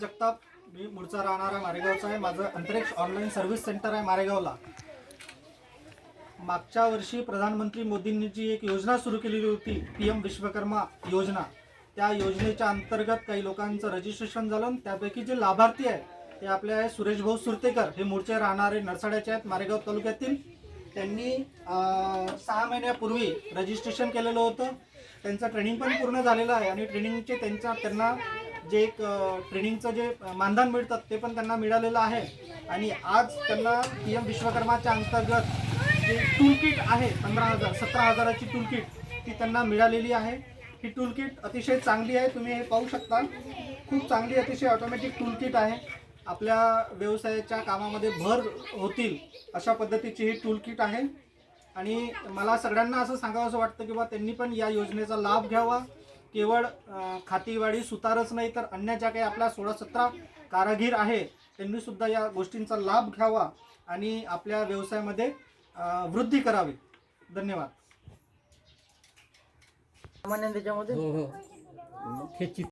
जगताप मी मूळचा राहणारा मारेगावचा आहे माझं अंतरिक्ष ऑनलाईन सर्व्हिस सेंटर आहे मारेगावला. मागच्या वर्षी प्रधानमंत्री मोदींनी जी एक योजना सुरू केलेली होती पी एम विश्वकर्मा योजना. त्या योजनेच्या अंतर्गत काही लोकांचं रजिस्ट्रेशन झालं त्यापैकी जे लाभार्थी आहे ते आपले आहे सुरेश भाऊ सुरतेकर. हे मूळचे राहणारे नरसाड्याचे आहेत मारेगाव तालुक्यातील. त्यांनी सहा महिन्यापूर्वी रजिस्ट्रेशन केलेलं होतं. त्यांचं ट्रेनिंग पण पूर्ण झालेलं आहे आणि ट्रेनिंगचे त्यांच्या त्यांना जे एक ट्रेनिंगचं जे मानधन मिळतात ते पण त्यांना मिळालेलं आहे. आणि आज त्यांना पी एम विश्वकर्माच्या अंतर्गत जे टूल किट आहे पंधरा हजार सतरा हजाराची टूल किट ती त्यांना मिळालेली आहे. ही टूल किट अतिशय चांगली आहे. तुम्ही हे पाहू शकता. खूप चांगली अतिशय ऑटोमॅटिक टूल किट आहे. आपल्या व्यवसायाच्या कामामध्ये भर होतील अशा पद्धतीची ही टूल किट आहे. आणि मला सगळ्यांना असं सांगावं असं वाटतं की बा त्यांनी पण या योजनेचा लाभ घ्यावा. केवळ खातीवाडी सुतारच नाही तर अन्य ज्या काही आपल्या सोळा सतरा कारागीर आहे त्यांनी सुद्धा या गोष्टींचा लाभ घ्यावा आणि आपल्या व्यवसायामध्ये वृद्धी करावी. धन्यवाद. सामान्य त्याच्यामध्ये? हो हो. हे चित्र